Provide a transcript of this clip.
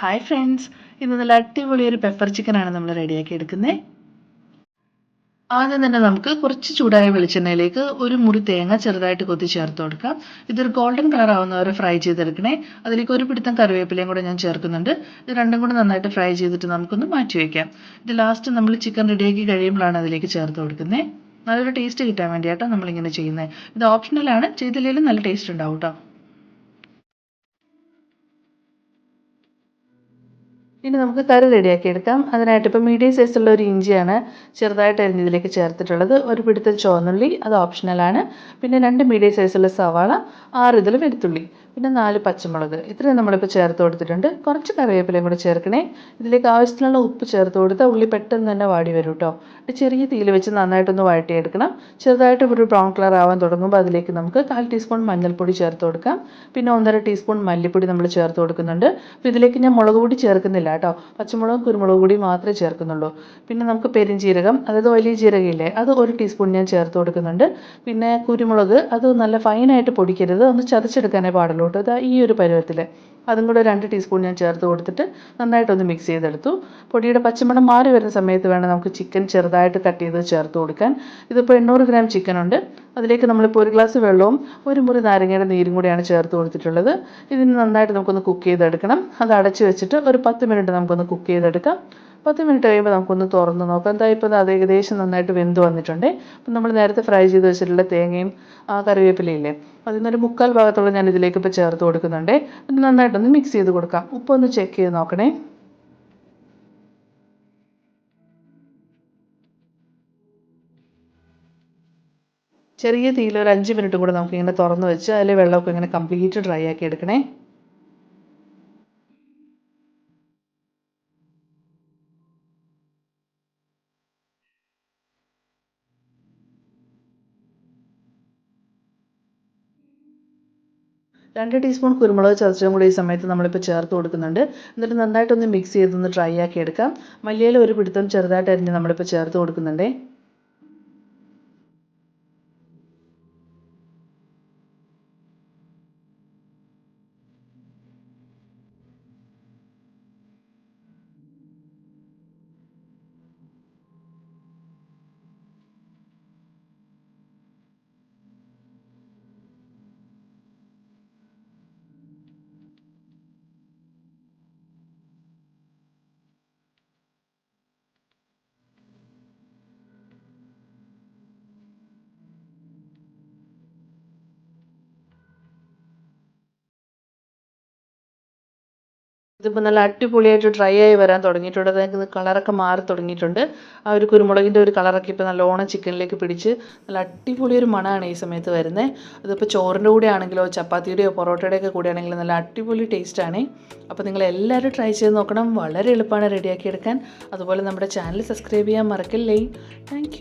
Hi friends ഇന്ന് നല്ല അടിപൊളി ഒരു പെപ്പർ ചിക്കൻ ആണ് നമ്മൾ റെഡിയാക്കി എടുക്കുന്നത് ആദ്യം തന്നെ നമുക്ക് കുറച്ച് ചൂടായ വെളിച്ചെണ്ണയിലേക്ക് ഒരു മുറി തേങ്ങ ചെറുതായിട്ട് കൊത്തി ചേർത്ത് കൊടുക്കാം. ഇതൊരു ഗോൾഡൻ കളർ ആവുന്നവരെ ഫ്രൈ ചെയ്തെടുക്കണേ. അതിലേക്ക് ഒരു പിടുത്തം കറിവേപ്പിലയും കൂടെ ഞാൻ ചേർക്കുന്നുണ്ട്. ഇത് രണ്ടും കൂടെ നന്നായിട്ട് ഫ്രൈ ചെയ്തിട്ട് നമുക്കൊന്ന് മാറ്റി വയ്ക്കാം ഇത് ലാസ്റ്റ് നമ്മൾ ചിക്കൻ റെഡിയാക്കി കഴിയുമ്പോഴാണ് അതിലേക്ക് ചേർത്ത് കൊടുക്കുന്നത് നല്ലൊരു ടേസ്റ്റ് കിട്ടാൻ വേണ്ടിയിട്ടാണ് നമ്മളിങ്ങനെ ചെയ്യുന്നത് ഇത് ഓപ്ഷണലാണ് ചെയ്തില്ലെങ്കിലും നല്ല ടേസ്റ്റ് ഉണ്ടാവും കേട്ടോ ഇനി നമുക്ക് കറി റെഡിയാക്കി എടുക്കാം. അതിനായിട്ട് ഇപ്പോൾ മീഡിയം സൈസുള്ള ഒരു ഇഞ്ചിയാണ് ചെറുതായിട്ട് അരിഞ്ഞതിലേക്ക് ചേർത്തിട്ടുള്ളത്. ഒരു പിടുത്തം ചുവന്നുള്ളി അത് ഓപ്ഷണലാണ് പിന്നെ രണ്ട് മീഡിയം സൈസുള്ള സവാള ആറ് ഇതിൽ വെളുത്തുള്ളി. പിന്നെ നാല് പച്ചമുളക്. ഇത്രയും നമ്മളിപ്പോൾ ചേർത്ത് കൊടുത്തിട്ടുണ്ട്. കുറച്ച് കറിവേപ്പിലയും കൂടെ ചേർക്കണേ. ഇതിലേക്ക് ആവശ്യത്തിനുള്ള ഉപ്പ് ചേർത്ത് കൊടുത്താൽ ഉള്ളി പെട്ടെന്ന് തന്നെ വാടി വരും കേട്ടോ ചെറിയ തീയിൽ വെച്ച് നന്നായിട്ടൊന്ന് വഴറ്റിയെടുക്കണം. ചെറുതായിട്ട് ഒരു ബ്രൗൺ കളർ ആവാൻ തുടങ്ങുമ്പോൾ അതിലേക്ക് നമുക്ക് കാൽ ടീസ്പൂൺ മഞ്ഞൾപ്പൊടി ചേർത്ത് കൊടുക്കാം. പിന്നെ ഒന്നര ടീസ്പൂൺ മല്ലിപ്പൊടി നമ്മൾ ചേർത്ത് കൊടുക്കുന്നുണ്ട്. അപ്പോൾ ഇതിലേക്ക് ഞാൻ മുളക് പൊടി ചേർക്കുന്നില്ല കേട്ടോ പച്ചമുളകും കുരുമുളക് പൊടി മാത്രമേ ചേർക്കുന്നുള്ളൂ. പിന്നെ നമുക്ക് പെരിഞ്ചീരകം അതായത് വലിയ ജീരകയില്ലേ അത് ഒരു ടീസ്പൂൺ ഞാൻ ചേർത്ത് കൊടുക്കുന്നുണ്ട്. പിന്നെ കുരുമുളക് അത് നല്ല ഫൈനായിട്ട് പൊടിക്കരുത്. ഒന്ന് ചതച്ചെടുക്കാനേ പാടുള്ളൂ. കേട്ടോ ഇതാ ഈ ഒരു പരുവത്തിൽ അതും കൂടെ രണ്ട് ടീസ്പൂൺ ഞാൻ ചേർത്ത് കൊടുത്തിട്ട് നന്നായിട്ടൊന്ന് മിക്സ് ചെയ്തെടുത്തു. പൊടിയുടെ പച്ചമണം മാറി വരുന്ന സമയത്ത് വേണം നമുക്ക് ചിക്കൻ ചെറുതായിട്ട് കട്ട് ചെയ്ത് ചേർത്ത് കൊടുക്കാൻ. ഇതിപ്പോൾ എണ്ണൂറ് ഗ്രാം ചിക്കൻ ഉണ്ട്. അതിലേക്ക് നമ്മളിപ്പോൾ ഒരു ഗ്ലാസ് വെള്ളവും ഒരു മുറി നാരങ്ങയുടെ നീരും കൂടിയാണ് ചേർത്ത് കൊടുത്തിട്ടുള്ളത്. ഇതിന് നന്നായിട്ട് നമുക്കൊന്ന് കുക്ക് ചെയ്തെടുക്കണം. അത് അടച്ച് വെച്ചിട്ട് ഒരു പത്ത് മിനിറ്റ് നമുക്കൊന്ന് കുക്ക് ചെയ്തെടുക്കാം. പത്ത് മിനിറ്റ് കഴിയുമ്പോൾ നമുക്കൊന്ന് തുറന്ന് നോക്കാം. എന്താ ഇപ്പോൾ അത് ഏകദേശം നന്നായിട്ട് വെന്ത് വന്നിട്ടുണ്ട്. അപ്പം നമ്മൾ നേരത്തെ ഫ്രൈ ചെയ്ത് വെച്ചിട്ടുള്ള തേങ്ങയും ആ കറിവേപ്പിലയില്ലേ? അതിൽ നിന്നൊരു മുക്കാൽ ഭാഗത്തോളം ഞാൻ ഇതിലേക്ക് ഇപ്പോൾ ചേർത്ത് കൊടുക്കുന്നുണ്ട്. നന്നായിട്ടൊന്ന് മിക്സ് ചെയ്ത് കൊടുക്കാം. ഉപ്പൊന്ന് ചെക്ക് ചെയ്ത് നോക്കണേ. ചെറിയ തീയിൽ ഒരു അഞ്ച് മിനിറ്റും കൂടെ നമുക്കിങ്ങനെ തുറന്ന് വെച്ച് അതിൽ വെള്ളമൊക്കെ ഇങ്ങനെ കംപ്ലീറ്റ് ഡ്രൈ ആക്കി എടുക്കണേ. രണ്ട് ടീസ്പൂൺ കുരുമുളക് ചതച്ചതും കൂടി ഈ സമയത്ത് നമ്മളിപ്പോൾ ചേർത്ത് കൊടുക്കുന്നുണ്ട്. എന്നിട്ട് നന്നായിട്ടൊന്ന് മിക്സ് ചെയ്തൊന്ന് ഡ്രൈ ആക്കി എടുക്കാം. മല്ലിയില ഒരു പിടുത്തം ചെറുതായിട്ട് അരിഞ്ഞ് നമ്മളിപ്പോൾ ചേർത്ത് കൊടുക്കുന്നുണ്ടേ. ഇതിപ്പോൾ നല്ല അടിപൊളിയായിട്ട് ഡ്രൈ ആയി വരാൻ തുടങ്ങിയിട്ടുണ്ട്. അതായത് കളറൊക്കെ മാറി തുടങ്ങിയിട്ടുണ്ട്. ആ ഒരു കുരുമുളകിന്റെ ഒരു കളറൊക്കെ ഇപ്പോൾ നല്ലോണം ചിക്കനിലേക്ക് പിടിച്ച് നല്ല അടിപൊളി ഒരു മണമാണ് ഈ സമയത്ത് വരുന്നത് അതിപ്പോൾ ചോറിന്റെ കൂടെ ആണെങ്കിലോ ചപ്പാത്തിയുടെയോ പൊറോട്ടയുടെയൊക്കെ കൂടെ ആണെങ്കിലോ നല്ല അടിപൊളി ടേസ്റ്റാണ് അപ്പോൾ നിങ്ങൾ എല്ലാവരും ട്രൈ ചെയ്ത് നോക്കണം. വളരെ എളുപ്പമാണ് റെഡിയാക്കി എടുക്കാൻ. അതുപോലെ നമ്മുടെ ചാനൽ സബ്സ്ക്രൈബ് ചെയ്യാൻ മറക്കല്ലേ. താങ്ക്